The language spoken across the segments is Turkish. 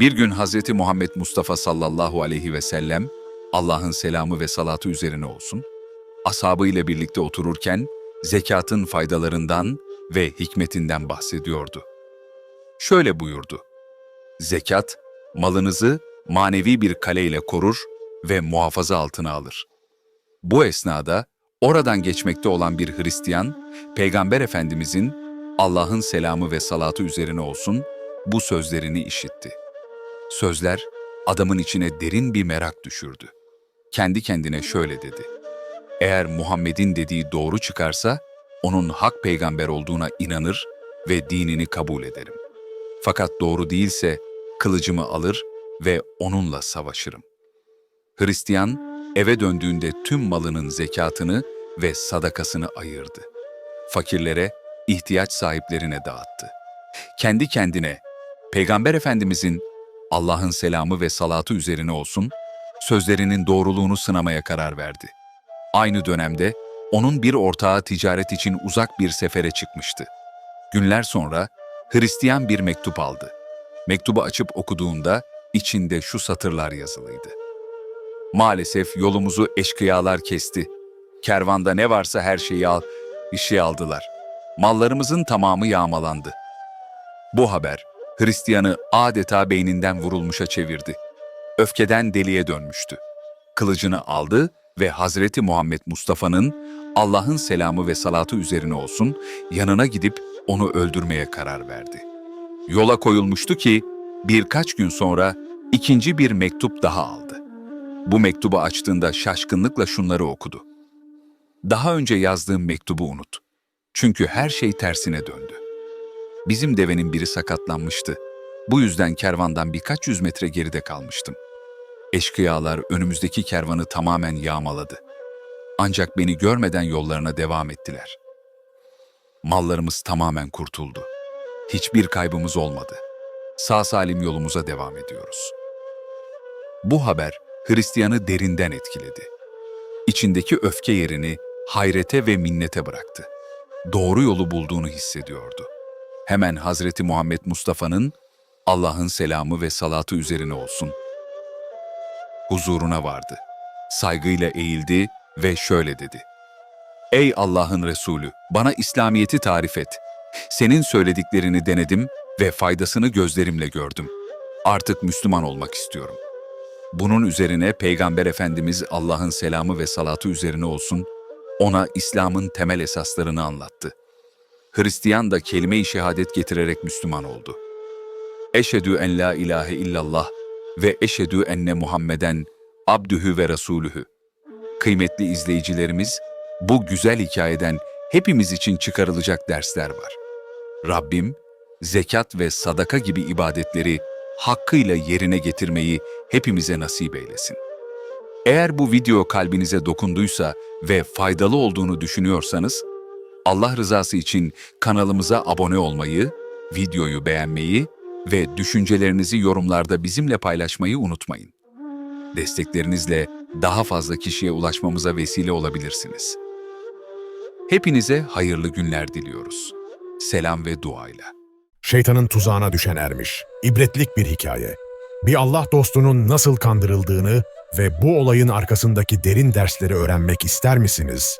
Bir gün Hazreti Muhammed Mustafa sallallahu aleyhi ve sellem, Allah'ın selamı ve salatı üzerine olsun, ashabı ile birlikte otururken zekatın faydalarından ve hikmetinden bahsediyordu. Şöyle buyurdu. Zekat, malınızı manevi bir kaleyle korur ve muhafaza altına alır. Bu esnada oradan geçmekte olan bir Hristiyan, Peygamber Efendimizin Allah'ın selamı ve salatı üzerine olsun bu sözlerini işitti. Sözler adamın içine derin bir merak düşürdü. Kendi kendine şöyle dedi. Eğer Muhammed'in dediği doğru çıkarsa, onun hak peygamber olduğuna inanır ve dinini kabul ederim. Fakat doğru değilse kılıcımı alır ve onunla savaşırım. Hristiyan eve döndüğünde tüm malının zekatını ve sadakasını ayırdı. Fakirlere, ihtiyaç sahiplerine dağıttı. Kendi kendine, Peygamber Efendimizin Allah'ın selamı ve salatı üzerine olsun, sözlerinin doğruluğunu sınamaya karar verdi. Aynı dönemde onun bir ortağı ticaret için uzak bir sefere çıkmıştı. Günler sonra Hristiyan bir mektup aldı. Mektubu açıp okuduğunda içinde şu satırlar yazılıydı. Maalesef yolumuzu eşkıyalar kesti. Kervanda ne varsa her şeyi al, işi aldılar. Mallarımızın tamamı yağmalandı. Bu haber Hristiyanı adeta beyninden vurulmuşa çevirdi. Öfkeden deliye dönmüştü. Kılıcını aldı ve Hazreti Muhammed Mustafa'nın Allah'ın selamı ve salatı üzerine olsun yanına gidip onu öldürmeye karar verdi. Yola koyulmuştu ki birkaç gün sonra ikinci bir mektup daha aldı. Bu mektubu açtığında şaşkınlıkla şunları okudu. Daha önce yazdığım mektubu unut. Çünkü her şey tersine döndü. Bizim devenin biri sakatlanmıştı. Bu yüzden kervandan birkaç yüz metre geride kalmıştım. Eşkıyalar önümüzdeki kervanı tamamen yağmaladı. Ancak beni görmeden yollarına devam ettiler. Mallarımız tamamen kurtuldu. Hiçbir kaybımız olmadı. Sağ salim yolumuza devam ediyoruz. Bu haber Hristiyanı derinden etkiledi. İçindeki öfke yerini hayrete ve minnete bıraktı. Doğru yolu bulduğunu hissediyordu. Hemen Hazreti Muhammed Mustafa'nın Allah'ın selamı ve salatı üzerine olsun. Huzuruna vardı. Saygıyla eğildi ve şöyle dedi. Ey Allah'ın Resulü, bana İslamiyet'i tarif et. Senin söylediklerini denedim ve faydasını gözlerimle gördüm. Artık Müslüman olmak istiyorum. Bunun üzerine Peygamber Efendimiz Allah'ın selamı ve salatı üzerine olsun, ona İslam'ın temel esaslarını anlattı. Hristiyan da kelime-i şehadet getirerek Müslüman oldu. Eşhedü en la ilahe illallah ve eşhedü enne Muhammeden abdühü ve rasulühü. Kıymetli izleyicilerimiz, bu güzel hikayeden hepimiz için çıkarılacak dersler var. Rabbim, zekat ve sadaka gibi ibadetleri hakkıyla yerine getirmeyi hepimize nasip eylesin. Eğer bu video kalbinize dokunduysa ve faydalı olduğunu düşünüyorsanız, Allah rızası için kanalımıza abone olmayı, videoyu beğenmeyi ve düşüncelerinizi yorumlarda bizimle paylaşmayı unutmayın. Desteklerinizle daha fazla kişiye ulaşmamıza vesile olabilirsiniz. Hepinize hayırlı günler diliyoruz. Selam ve duayla. Şeytanın tuzağına düşen ermiş. İbretlik bir hikaye. Bir Allah dostunun nasıl kandırıldığını ve bu olayın arkasındaki derin dersleri öğrenmek ister misiniz?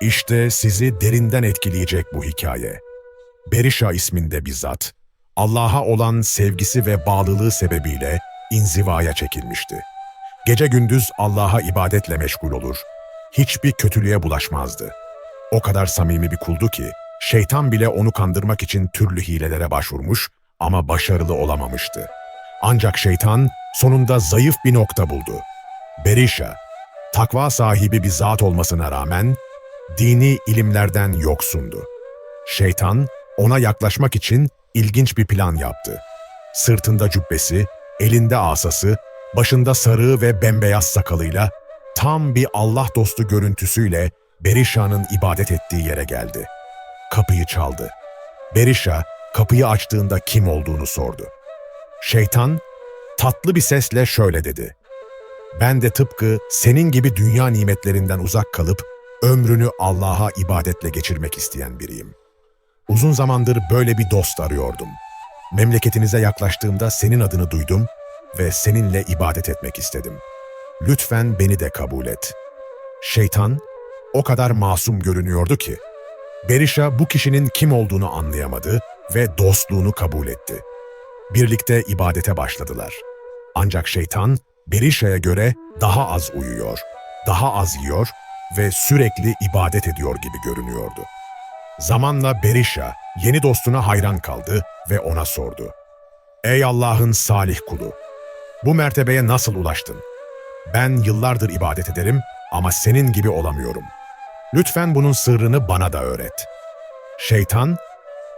İşte sizi derinden etkileyecek bu hikaye. Berisha isminde bir zat, Allah'a olan sevgisi ve bağlılığı sebebiyle inzivaya çekilmişti. Gece gündüz Allah'a ibadetle meşgul olur. Hiçbir kötülüğe bulaşmazdı. O kadar samimi bir kuldu ki, şeytan bile onu kandırmak için türlü hilelere başvurmuş ama başarılı olamamıştı. Ancak şeytan sonunda zayıf bir nokta buldu. Berisha, takva sahibi bir zat olmasına rağmen dini ilimlerden yoksundu. Şeytan ona yaklaşmak için ilginç bir plan yaptı. Sırtında cübbesi, elinde asası, başında sarığı ve bembeyaz sakalıyla tam bir Allah dostu görüntüsüyle Berisha'nın ibadet ettiği yere geldi. Kapıyı çaldı. Berisha kapıyı açtığında kim olduğunu sordu. Şeytan tatlı bir sesle şöyle dedi. Ben de tıpkı senin gibi dünya nimetlerinden uzak kalıp ömrünü Allah'a ibadetle geçirmek isteyen biriyim. Uzun zamandır böyle bir dost arıyordum. memleketinize yaklaştığımda senin adını duydum ve seninle ibadet etmek istedim. Lütfen beni de kabul et. Şeytan o kadar masum görünüyordu ki, Berisha bu kişinin kim olduğunu anlayamadı ve dostluğunu kabul etti. Birlikte ibadete başladılar. Ancak şeytan Berisha'ya göre daha az uyuyor, daha az yiyor ve sürekli ibadet ediyor gibi görünüyordu. Zamanla Berisha yeni dostuna hayran kaldı ve ona sordu. Ey Allah'ın salih kulu! Bu mertebeye nasıl ulaştın? Ben yıllardır ibadet ederim ama senin gibi olamıyorum. Lütfen bunun sırrını bana da öğret. Şeytan,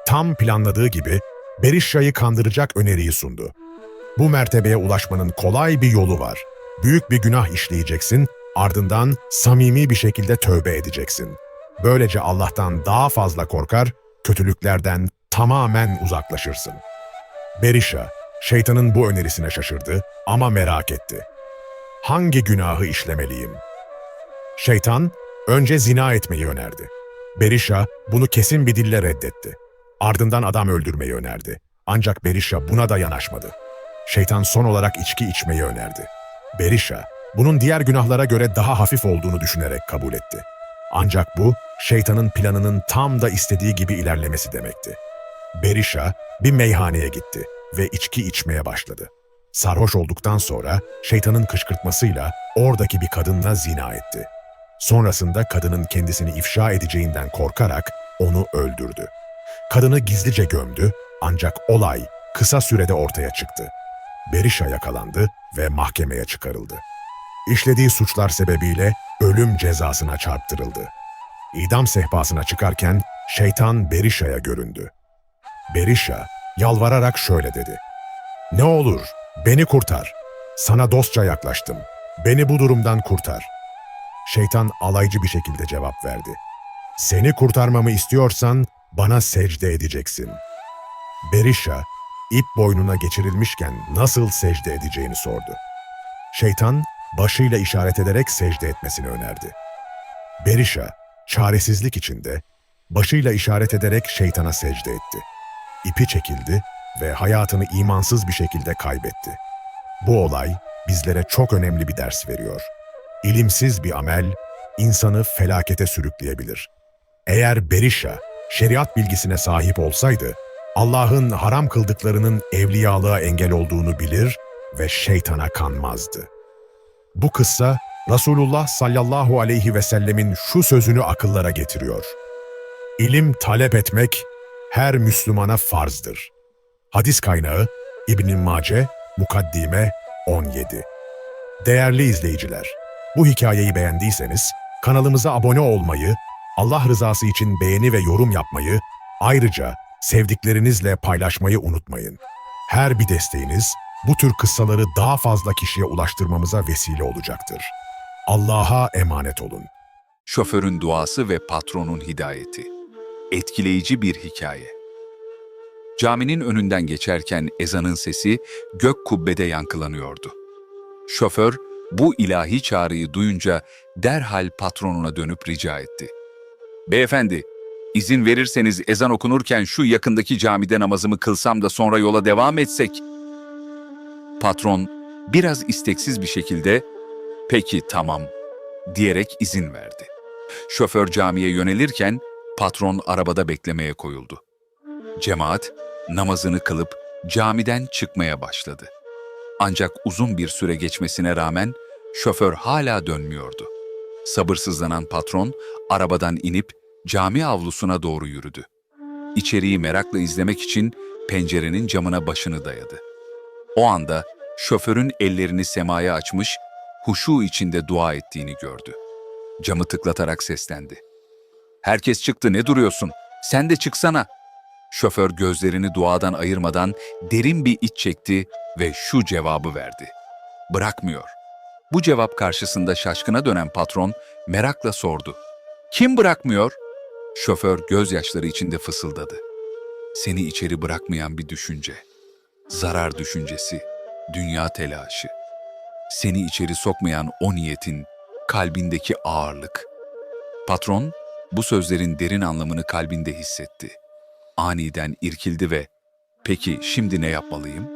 tam planladığı gibi Berisha'yı kandıracak öneriyi sundu. Bu mertebeye ulaşmanın kolay bir yolu var. Büyük bir günah işleyeceksin, ardından samimi bir şekilde tövbe edeceksin. Böylece Allah'tan daha fazla korkar, kötülüklerden tamamen uzaklaşırsın. Berisha, şeytanın bu önerisine şaşırdı ama merak etti. Hangi günahı işlemeliyim? Şeytan, önce zina etmeyi önerdi. Berisha bunu kesin bir dille reddetti. Ardından adam öldürmeyi önerdi. Ancak Berisha buna da yanaşmadı. Şeytan son olarak içki içmeyi önerdi. Berisha, bunun diğer günahlara göre daha hafif olduğunu düşünerek kabul etti. Ancak bu, şeytanın planının tam da istediği gibi ilerlemesi demekti. Berisha bir meyhaneye gitti ve içki içmeye başladı. Sarhoş olduktan sonra şeytanın kışkırtmasıyla oradaki bir kadınla zina etti. Sonrasında kadının kendisini ifşa edeceğinden korkarak onu öldürdü. Kadını gizlice gömdü ancak olay kısa sürede ortaya çıktı. Berisha yakalandı ve mahkemeye çıkarıldı. İşlediği suçlar sebebiyle ölüm cezasına çarptırıldı. İdam sehpasına çıkarken şeytan Berisha'ya göründü. Berisha yalvararak şöyle dedi. Ne olur beni kurtar. Sana dostça yaklaştım. Beni bu durumdan kurtar. Şeytan alaycı bir şekilde cevap verdi. Seni kurtarmamı istiyorsan bana secde edeceksin. Berisha ip boynuna geçirilmişken nasıl secde edeceğini sordu. Şeytan başıyla işaret ederek secde etmesini önerdi. Berisha çaresizlik içinde başıyla işaret ederek şeytana secde etti. İpi çekildi ve hayatını imansız bir şekilde kaybetti. Bu olay bizlere çok önemli bir ders veriyor. İlimsiz bir amel insanı felakete sürükleyebilir. Eğer Berisha şeriat bilgisine sahip olsaydı, Allah'ın haram kıldıklarının evliyalığa engel olduğunu bilir ve şeytana kanmazdı. Bu kıssa Resulullah sallallahu aleyhi ve sellemin şu sözünü akıllara getiriyor. İlim talep etmek her Müslümana farzdır. Hadis kaynağı İbn Mace, Mukaddime 17. Değerli izleyiciler, bu hikayeyi beğendiyseniz kanalımıza abone olmayı, Allah rızası için beğeni ve yorum yapmayı, ayrıca sevdiklerinizle paylaşmayı unutmayın. Her bir desteğiniz bu tür kıssaları daha fazla kişiye ulaştırmamıza vesile olacaktır. Allah'a emanet olun. Şoförün duası ve patronun hidayeti. Etkileyici bir hikaye. Caminin önünden geçerken ezanın sesi gök kubbede yankılanıyordu. Şoför bu ilahi çağrıyı duyunca derhal patronuna dönüp rica etti. Beyefendi, izin verirseniz ezan okunurken şu yakındaki camide namazımı kılsam da sonra yola devam etsek. Patron biraz isteksiz bir şekilde peki tamam diyerek izin verdi. Şoför camiye yönelirken patron arabada beklemeye koyuldu. Cemaat namazını kılıp camiden çıkmaya başladı. Ancak uzun bir süre geçmesine rağmen şoför hala dönmüyordu. Sabırsızlanan patron arabadan inip cami avlusuna doğru yürüdü. İçeriği merakla izlemek için pencerenin camına başını dayadı. O anda şoförün ellerini semaya açmış, huşu içinde dua ettiğini gördü. Camı tıklatarak seslendi. Herkes çıktı ne duruyorsun? Sen de çıksana. Şoför gözlerini duadan ayırmadan derin bir iç çekti ve şu cevabı verdi. Bırakmıyor. Bu cevap karşısında şaşkına dönen patron merakla sordu. Kim bırakmıyor? Şoför gözyaşları içinde fısıldadı. Seni içeri bırakmayan bir düşünce. Zarar düşüncesi, dünya telaşı. Seni içeri sokmayan o niyetin, kalbindeki ağırlık. Patron bu sözlerin derin anlamını kalbinde hissetti. Aniden irkildi ve Peki şimdi ne yapmalıyım?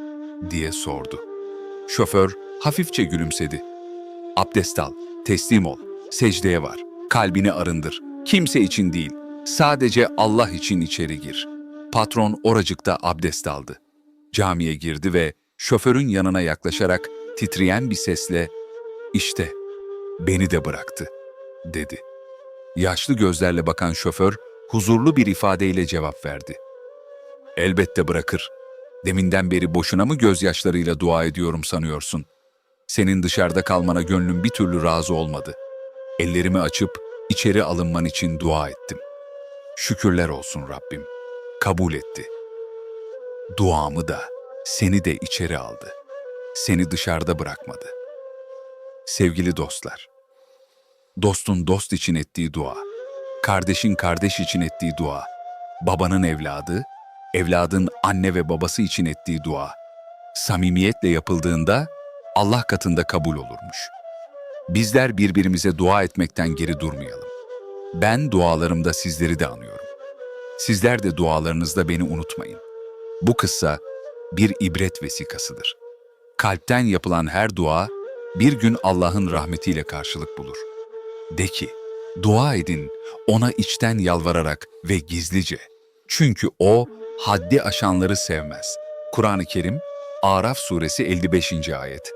diye sordu. Şoför hafifçe gülümsedi. Abdest al, teslim ol, secdeye var, kalbini arındır. Kimse için değil, sadece Allah için içeri gir. Patron oracıkta abdest aldı. Camiye girdi ve şoförün yanına yaklaşarak titreyen bir sesle "İşte beni de bıraktı." dedi. Yaşlı gözlerle bakan şoför huzurlu bir ifadeyle cevap verdi. Elbette bırakır. Deminden beri boşuna mı gözyaşlarıyla dua ediyorum sanıyorsun? Senin dışarıda kalmana gönlüm bir türlü razı olmadı. Ellerimi açıp içeri alınman için dua ettim. Şükürler olsun Rabbim. Kabul etti. Duamı da, seni de içeri aldı. Seni dışarıda bırakmadı. Sevgili dostlar, dostun dost için ettiği dua, kardeşin kardeş için ettiği dua, babanın evladı, evladın anne ve babası için ettiği dua, samimiyetle yapıldığında Allah katında kabul olurmuş. Bizler birbirimize dua etmekten geri durmayalım. Ben dualarımda sizleri de anıyorum. Sizler de dualarınızda beni unutmayın. Bu kıssa bir ibret vesikasıdır. Kalpten yapılan her dua bir gün Allah'ın rahmetiyle karşılık bulur. De ki, dua edin ona içten yalvararak ve gizlice. Çünkü o haddi aşanları sevmez. Kur'an-ı Kerim, Araf suresi 55. ayet.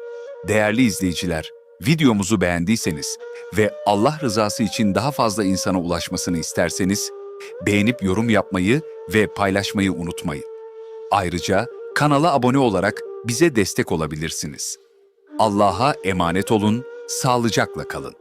Değerli izleyiciler, videomuzu beğendiyseniz ve Allah rızası için daha fazla insana ulaşmasını isterseniz, beğenip yorum yapmayı ve paylaşmayı unutmayın. Ayrıca kanala abone olarak bize destek olabilirsiniz. Allah'a emanet olun, sağlıcakla kalın.